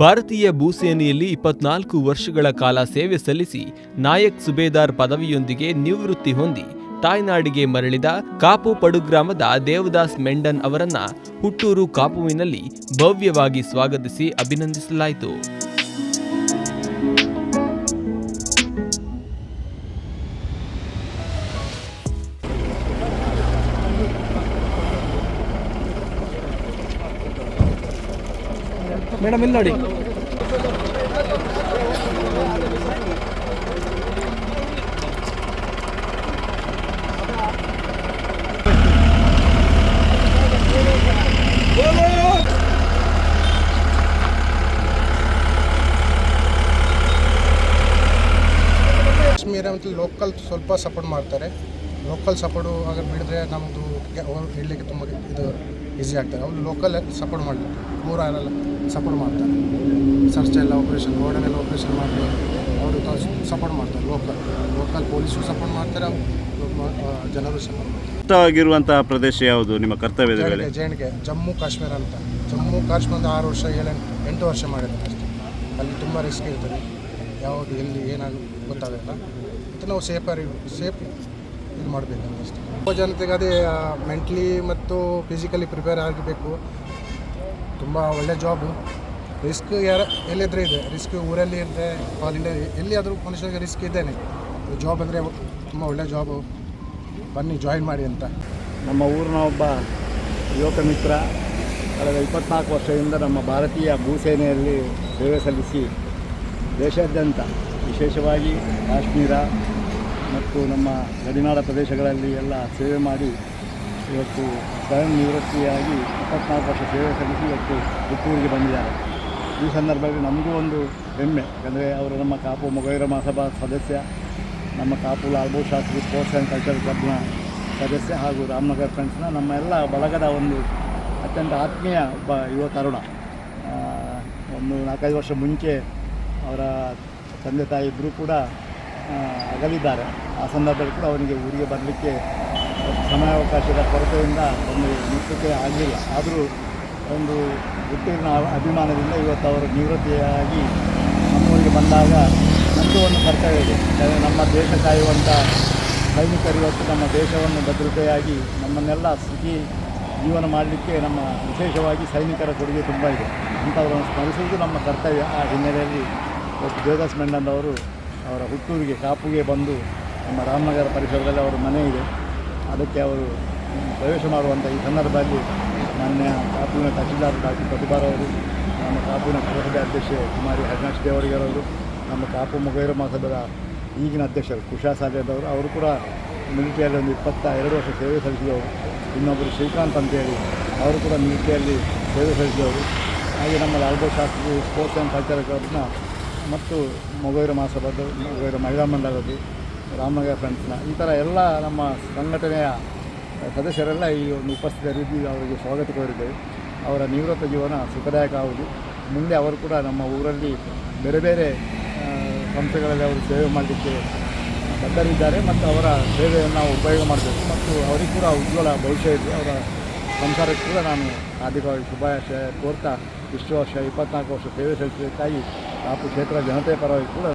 ಭಾರತೀಯ ಭೂಸೇನೆಯಲ್ಲಿ ಇಪ್ಪತ್ನಾಲ್ಕು ವರ್ಷಗಳ ಕಾಲ ಸೇವೆ ಸಲ್ಲಿಸಿ ನಾಯಕ್ ಸುಬೇದಾರ್ ಪದವಿಯೊಂದಿಗೆ ನಿವೃತ್ತಿ ಹೊಂದಿ ತಾಯ್ನಾಡಿಗೆ ಮರಳಿದ ಕಾಪು ಪಡುಗ್ರಾಮದ ದೇವದಾಸ್ ಮೆಂಡನ್ ಅವರನ್ನ ಹುಟ್ಟೂರು ಕಾಪುವಿನಲ್ಲಿ ಭವ್ಯವಾಗಿ ಸ್ವಾಗತಿಸಿ ಅಭಿನಂದಿಸಲಾಯಿತು. ಮೇಡಮ್, ಇಲ್ಲಿ ನೋಡಿ. ಕಾಶ್ಮೀರ ಲೋಕಲ್ ಸ್ವಲ್ಪ ಸಪೋರ್ಟ್ ಮಾಡ್ತಾರೆ. ಲೋಕಲ್ ಸಪೋರ್ಟು ಆಗ ಬಿಡಿದ್ರೆ ನಮ್ಮದು ಹೇಳಲಿಕ್ಕೆ ತುಂಬ ಇದು ಈಸಿ ಆಗ್ತಾರೆ ಅವ್ರು ಲೋಕಲ್ ಸಪೋರ್ಟ್ ಮಾಡಲಿಕ್ಕೆ ಮೂರು ಯಾರೆಲ್ಲ ಸಪೋರ್ಟ್ ಮಾಡ್ತಾರೆ. ಸರ್ಚ್ ಎಲ್ಲ ಆಪ್ರೇಷನ್ ರೋಡನ್ನೆಲ್ಲ ಆಪ್ರೇಷನ್ ಮಾಡಿ ಅವರು ಸಪೋರ್ಟ್ ಮಾಡ್ತಾರೆ ಲೋಕಲ್ ಲೋಕಲ್ ಪೊಲೀಸು ಸಪೋರ್ಟ್ ಮಾಡ್ತಾರೆ ಜನರು ಸಪೋರ್ಟ್ ಮಾಡ್ತಾರೆ. ಮುಕ್ತವಾಗಿರುವಂತಹ ಪ್ರದೇಶ ಯಾವುದು? ನಿಮ್ಮ ಕರ್ತವ್ಯದ ಮೇಲೆ ಜೆ ಕೆ ಜಮ್ಮು ಕಾಶ್ಮೀರ ಅಂತ. ಜಮ್ಮು ಕಾಶ್ಮೀರ ಒಂದು ಆರು ವರ್ಷ ಏಳು ಎಂಟು ವರ್ಷ ಮಾಡಿದ್ದಾರೆ ಅಷ್ಟೇ. ಅಲ್ಲಿ ತುಂಬ ರಿಸ್ಕ್ ಇರ್ತದೆ. ಯಾವುದು ಎಲ್ಲಿ ಏನಾಗ ಗೊತ್ತಾಗಲ್ಲ. ಮತ್ತು ನಾವು ಸೇಫಾಗಿ ಸೇಫ್ ಇದು ಮಾಡಬೇಕು ಅಷ್ಟೇ ತುಂಬ ಜನತೆಗೆ ಅದೇ ಮೆಂಟ್ಲಿ ಮತ್ತು ಫಿಸಿಕಲಿ ಪ್ರಿಪೇರ್ ಆಗಬೇಕು ತುಂಬ ಒಳ್ಳೆ ಜಾಬು ರಿಸ್ಕ್ ಯಾರ, ಎಲ್ಲಿದ್ರೆ ಇದೆ? ರಿಸ್ಕ್ ಊರಲ್ಲಿ ಇದೆ ಆಲ್ ಇಂಡಿಯಾ ಎಲ್ಲಿ ಆದರೂ ಮನುಷ್ಯನಿಗೆ ರಿಸ್ಕ್ ಇದ್ದೇನೆ ಜಾಬ್ ಅಂದರೆ ತುಂಬ ಒಳ್ಳೆ ಜಾಬು ಬನ್ನಿ ಜಾಯಿನ್ ಮಾಡಿ ಅಂತ. ನಮ್ಮ ಊರಿನ ಒಬ್ಬ ಯುವಕ ಮಿತ್ರ, ಕಳೆದ ಇಪ್ಪತ್ನಾಲ್ಕು ವರ್ಷದಿಂದ ನಮ್ಮ ಭಾರತೀಯ ಭೂಸೇನೆಯಲ್ಲಿ ಸೇವೆ ಸಲ್ಲಿಸಿ ದೇಶಾದ್ಯಂತ ವಿಶೇಷವಾಗಿ ಕಾಶ್ಮೀರ ಮತ್ತು ನಮ್ಮ ಗಡಿನಾಡ ಪ್ರದೇಶಗಳಲ್ಲಿ ಎಲ್ಲ ಸೇವೆ ಮಾಡಿ ಇವತ್ತು ಸ್ವಯಂ ನಿವೃತ್ತಿಯಾಗಿ ಇಪ್ಪತ್ನಾಲ್ಕು ವರ್ಷ ಸೇವೆ ಸಲ್ಲಿಸಿ ಇವತ್ತು ಹುಟ್ಟೂರಿಗೆ ಬಂದಿದ್ದಾರೆ. ಈ ಸಂದರ್ಭದಲ್ಲಿ ನಮಗೂ ಒಂದು ಹೆಮ್ಮೆ, ಯಾಕಂದರೆ ಅವರು ನಮ್ಮ ಕಾಪು ಮೊಗೈರ ಮಹಾಸಭಾ ಸದಸ್ಯ, ನಮ್ಮ Kapu Lalbahadur Shastri sports and culture ಕ್ಲಬ್ನ ಸದಸ್ಯ ಹಾಗೂ ರಾಮನಗರ್ ಫ್ರೆಂಡ್ಸ್ನ ನಮ್ಮ ಎಲ್ಲ ಬಳಗದ ಒಂದು ಅತ್ಯಂತ ಆತ್ಮೀಯ ಒಬ್ಬ ಯುವ ತರುಣ. ಒಂದು ನಾಲ್ಕೈದು ವರ್ಷ ಮುಂಚೆ ಅವರ ತಂದೆ ತಾಯಿ ಇಬ್ಬರೂ ಕೂಡ ಅಗಲಿದ್ದಾರೆ ಆ ಸಂದರ್ಭದಲ್ಲಿ ಕೂಡ ಅವನಿಗೆ ಊರಿಗೆ ಬರಲಿಕ್ಕೆ ಸಮಯಾವಕಾಶದ ಕೊರತೆಯಿಂದ ಒಂದು ಮುಖ್ಯಕ್ಕೆ ಆಗಲಿಲ್ಲ ಆದರೂ ಒಂದು ಹುಟ್ಟಿನ ಅಭಿಮಾನದಿಂದ ಇವತ್ತು ಅವರು ನಿವೃತ್ತಿಯಾಗಿ ನಮ್ಮೂರಿಗೆ ಬಂದಾಗ ನಮ್ಮದು ಒಂದು ಕರ್ತವ್ಯ ಇದೆ ಯಾಕಂದರೆ ನಮ್ಮ ದೇಶ ಕಾಯುವಂಥ ಸೈನಿಕರು ಇವತ್ತು ನಮ್ಮ ದೇಶವನ್ನು ಭದ್ರತೆಯಾಗಿ ನಮ್ಮನ್ನೆಲ್ಲ ಸುಖಿ ಜೀವನ ಮಾಡಲಿಕ್ಕೆ ನಮ್ಮ ವಿಶೇಷವಾಗಿ ಸೈನಿಕರ ಕೊಡುಗೆ ತುಂಬ ಇದೆ. ಅಂಥವರನ್ನು ಸ್ಮರಿಸುವುದು ನಮ್ಮ ಕರ್ತವ್ಯ. ಆ ಹಿನ್ನೆಲೆಯಲ್ಲಿ ಇವತ್ತು ದೇವದಾಸ್ ಮೆಂಡನ್ ಅವರು ಅವರ ಹುಟ್ಟೂರಿಗೆ, ಕಾಪುಗೆ ಬಂದು ನಮ್ಮ ರಾಮನಗರ ಪರಿಸರದಲ್ಲಿ ಅವರ ಮನೆ ಇದೆ. ಅದಕ್ಕೆ ಅವರು ಪ್ರವೇಶ ಮಾಡುವಂಥ ಈ ಸಂದರ್ಭದಲ್ಲಿ ಮಾನ್ಯ ಕಾಪುವಿನ ತಹಶೀಲ್ದಾರ್ ಡಾಕ್ಟರ್ ಪ್ರತಿಭಾರ್ ಅವರು, ನಮ್ಮ ಕಾಪುವಿನ ಪುರಸಭೆ ಅಧ್ಯಕ್ಷೆ ಕುಮಾರಿ ಹರಿನಾಶ್ ದೇವರಿಗರವರು ನಮ್ಮ ಕಾಪು ಮುಗೈರ ಮಹಾಸಭೆಯ ಈಗಿನ ಅಧ್ಯಕ್ಷರು ಕುಶಾ ಸಾಲೇದವರು ಅವರು ಕೂಡ ಮಿಲಿಟರಿಯಲ್ಲಿ ಒಂದು ಇಪ್ಪತ್ತ ಎರಡು ವರ್ಷ ಸೇವೆ ಸಲ್ಲಿಸಿದವರು. ಇನ್ನೊಬ್ಬರು ಶ್ರೀಕಾಂತ್ ಅಂತೇಳಿ, ಅವರು ಕೂಡ ಮಿಲಿಟರಿಯಲ್ಲಿ ಸೇವೆ ಸಲ್ಲಿಸಿದವರು. ಹಾಗೆ ನಮ್ಮ Lalbahadur Shastri sports and culture ಕ್ಲಬ್ನ ಮತ್ತು ಮೊಗೈರು ಮಹಾಸಭಾದ್ದು ಮೊಗೈರು ಮಹಿಳಾ ಮಂಡಲದ್ದು ರಾಮನಗರ ಫ್ರೆಂಡ್ಸ್ನ ಈ ಥರ ಎಲ್ಲ ನಮ್ಮ ಸಂಘಟನೆಯ ಸದಸ್ಯರೆಲ್ಲ ಈ ಒಂದು ಉಪಸ್ಥಿತರಿದ್ದು ಅವರಿಗೆ ಸ್ವಾಗತ ಕೋರಿದ್ದೇವೆ. ಅವರ ನಿವೃತ್ತ ಜೀವನ ಸುಖದಾಯಕ ಆಗುವುದು ಮುಂದೆ ಅವರು ಕೂಡ ನಮ್ಮ ಊರಲ್ಲಿ ಬೇರೆ ಬೇರೆ ಸಂಸ್ಥೆಗಳಲ್ಲಿ ಅವರು ಸೇವೆ ಮಾಡಲಿಕ್ಕೆ ಬದ್ಧರಿದ್ದಾರೆ ಮತ್ತು ಅವರ ಸೇವೆಯನ್ನು ನಾವು ಉಪಯೋಗ ಮಾಡಬೇಕು. ಮತ್ತು ಅವರಿಗೆ ಕೂಡ ಉಜ್ವಲ ಭವಿಷ್ಯ ಇದೆ. ಅವರ ಸಂಸಾರಕ್ಕೆ ಕೂಡ ನಾನು ಹಾರ್ದಿಕವಾಗಿ ಶುಭಾಶಯ ಕೋರ್ತಾ, ಇಷ್ಟು ವರ್ಷ ಇಪ್ಪತ್ನಾಲ್ಕು ವರ್ಷ ಸೇವೆ ಸಲ್ಲಿಸಬೇಕಾಗಿ ಕಾಪು ಕ್ಷೇತ್ರ ಜನತೆ ಪರವಾಗಿ ಕೂಡ